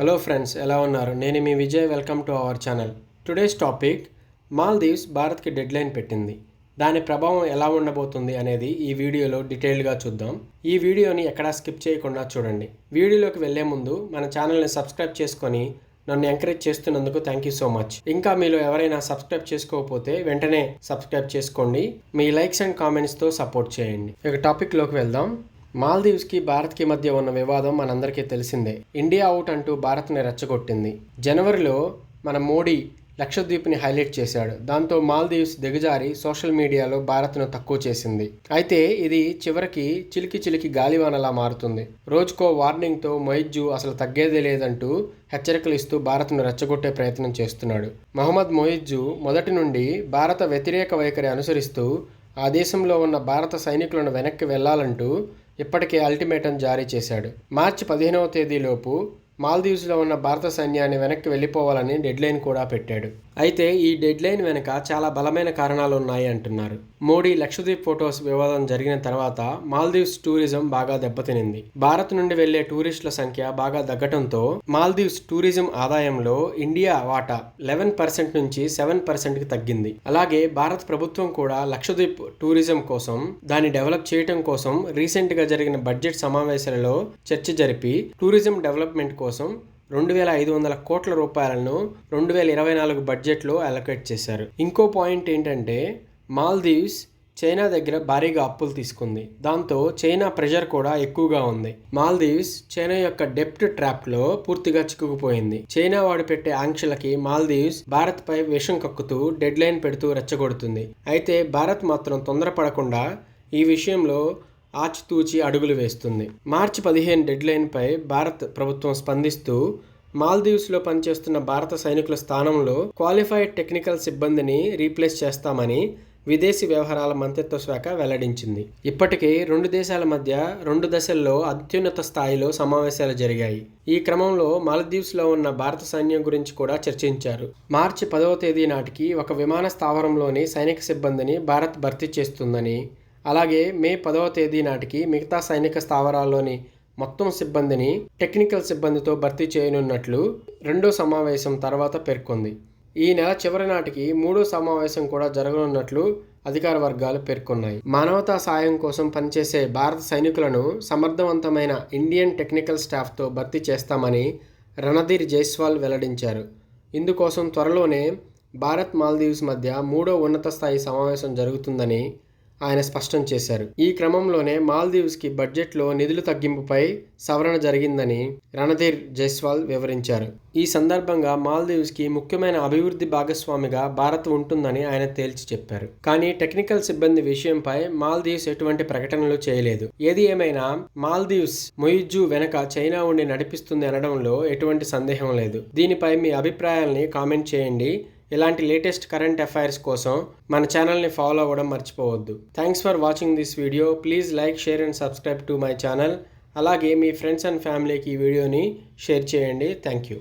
Hello friends ఎలా ఉన్నారు? నేను మీ Vijay welcome to our channel today's topic Maldives భారత్కి డెడ్ లైన్ పెట్టింది. దాని ప్రభావం ఎలా ఉండబోతుంది అనేది ఈ వీడియోలో డీటెయిల్గా చూద్దాం. ఈ వీడియోని ఎక్కడా స్కిప్ చేయకుండా చూడండి. వీడియోలోకి వెళ్ళే ముందు మన ఛానల్ని సబ్స్క్రైబ్ చేసుకొని నన్ను ఎంకరేజ్ చేస్తున్నందుకు థ్యాంక్ యూ సో మచ్ ఇంకా మీలో ఎవరైనా సబ్స్క్రైబ్ చేసుకోకపోతే వెంటనే సబ్స్క్రైబ్ చేసుకోండి. మీ లైక్స్ అండ్ కామెంట్స్తో సపోర్ట్ చేయండి. ఇక టాపిక్లోకి వెళ్దాం. మాల్దీవ్స్కి భారత్కి మధ్య ఉన్న వివాదం మనందరికీ తెలిసిందే. ఇండియా అవుట్ అంటూ భారత్ని రెచ్చగొట్టింది. జనవరిలో మన మోడీ లక్షద్వీప్ని హైలైట్ చేశాడు. దాంతో మాల్దీవ్స్ దిగజారి సోషల్ మీడియాలో భారత్ను తక్కువ చేసింది. అయితే ఇది చివరికి చిలికి చిలికి గాలివానలా మారుతుంది. రోజుకో వార్నింగ్తో మొయిజ్జు అసలు తగ్గేదే లేదంటూ హెచ్చరికలు ఇస్తూ భారత్ను రెచ్చగొట్టే ప్రయత్నం చేస్తున్నాడు. మహమ్మద్ మొయిజ్జు మొదటి నుండి భారత వ్యతిరేక వైఖరి అనుసరిస్తూ ఆ దేశంలో ఉన్న భారత సైనికులను వెనక్కి వెళ్ళాలంటూ ఇప్పటికే అల్టిమేటం జారీ చేశాడు. మార్చి పదిహేనవ తేదీలోపు మాల్దీవ్స్లో ఉన్న భారత సైన్యాన్ని వెనక్కి వెళ్ళిపోవాలని డెడ్లైన్ కూడా పెట్టాడు. అయితే ఈ డెడ్లైన్ వెనుక చాలా బలమైన కారణాలు ఉన్నాయి అంటున్నారు. మోడీ లక్షద్వీప్ ఫొటోస్ వివాదం జరిగిన తర్వాత మాల్దీవ్స్ టూరిజం బాగా దెబ్బతినింది. భారత్ నుండి వెళ్ళే టూరిస్టుల సంఖ్య బాగా తగ్గటంతో మాల్దీవ్స్ టూరిజం ఆదాయంలో ఇండియా వాటా లెవెన్ పర్సెంట్ నుంచి సెవెన్ పర్సెంట్కి తగ్గింది. అలాగే భారత ప్రభుత్వం కూడా లక్షద్వీప్ టూరిజం కోసం దాన్ని డెవలప్ చేయటం కోసం రీసెంట్గా జరిగిన బడ్జెట్ సమావేశాలలో చర్చ జరిపి టూరిజం డెవలప్మెంట్ కోసం రెండు వేల ఐదు వందల కోట్ల రూపాయలను రెండు వేల ఇరవై నాలుగు బడ్జెట్లో అలొకేట్ చేశారు. ఇంకో పాయింట్ ఏంటంటే మాల్దీవ్స్ చైనా దగ్గర భారీగా అప్పులు తీసుకుంది. దాంతో చైనా ప్రెషర్ కూడా ఎక్కువగా ఉంది. మాల్దీవ్స్ చైనా యొక్క డెప్ట్ ట్రాప్లో పూర్తిగా చిక్కుకుపోయింది. చైనా వాడు పెట్టే ఆంక్షలకి మాల్దీవ్స్ భారత్ పై విషం కక్కుతూ డెడ్ లైన్ పెడుతూ రెచ్చగొడుతుంది. అయితే భారత్ మాత్రం తొందరపడకుండా ఈ విషయంలో ఆచితూచి అడుగులు వేస్తుంది. మార్చి పదిహేను డెడ్లైన్పై భారత్ ప్రభుత్వం స్పందిస్తూ మాల్దీవ్స్లో పనిచేస్తున్న భారత సైనికుల స్థానంలో క్వాలిఫైడ్ టెక్నికల్ సిబ్బందిని రీప్లేస్ చేస్తామని విదేశీ వ్యవహారాల మంత్రిత్వ శాఖ వెల్లడించింది. ఇప్పటికే రెండు దేశాల మధ్య రెండు దశల్లో అత్యున్నత స్థాయిలో సమావేశాలు జరిగాయి. ఈ క్రమంలో మాలదీవ్స్లో ఉన్న భారత సైన్యం గురించి కూడా చర్చించారు. మార్చి పదవ తేదీ నాటికి ఒక విమాన స్థావరంలోని సైనిక సిబ్బందిని భారత్ భర్తీ చేస్తుందని అలాగే మే పదవ తేదీ నాటికి మిగతా సైనిక స్థావరాల్లోని మొత్తం సిబ్బందిని టెక్నికల్ సిబ్బందితో భర్తీ చేయనున్నట్లు రెండో సమావేశం తర్వాత పేర్కొంది. ఈ నెల చివరి నాటికి మూడో సమావేశం కూడా జరగనున్నట్లు అధికార వర్గాలు పేర్కొన్నాయి. మానవతా సాయం కోసం పనిచేసే భారత సైనికులను సమర్థవంతమైన ఇండియన్ టెక్నికల్ స్టాఫ్తో భర్తీ చేస్తామని రణధీర్ జైస్వాల్ వెల్లడించారు. ఇందుకోసం త్వరలోనే భారత్ మాల్దీవ్స్ మధ్య మూడో ఉన్నత స్థాయి సమావేశం జరుగుతుందని ఆయన స్పష్టం చేశారు. ఈ క్రమంలోనే మాల్దీవ్స్కి బడ్జెట్లో నిధులు తగ్గింపుపై సవరణ జరిగిందని రణధీర్ జైస్వాల్ వివరించారు. ఈ సందర్భంగా మాల్దీవ్స్కి ముఖ్యమైన అభివృద్ధి భాగస్వామిగా భారత్ ఉంటుందని ఆయన తేల్చి చెప్పారు. కానీ టెక్నికల్ సిబ్బంది విషయంపై మాల్దీవ్స్ ఎటువంటి ప్రకటనలు చేయలేదు. ఏది ఏమైనా మాల్దీవ్స్ మొయిజు వెనక చైనా ఉండి నడిపిస్తుంది అనడంలో ఎటువంటి సందేహం లేదు. దీనిపై మీ అభిప్రాయాల్ని కామెంట్ చేయండి. ఇలాంటి లేటెస్ట్ కరెంట్ అఫైర్స్ కోసం మన ఛానల్ని ఫాలో అవ్వడం మర్చిపోవద్దు. Thanks for watching this video please like share and subscribe to my channel అలాగే మీ ఫ్రెండ్స్ అండ్ ఫ్యామిలీకి ఈ వీడియోని షేర్ చేయండి. Thank you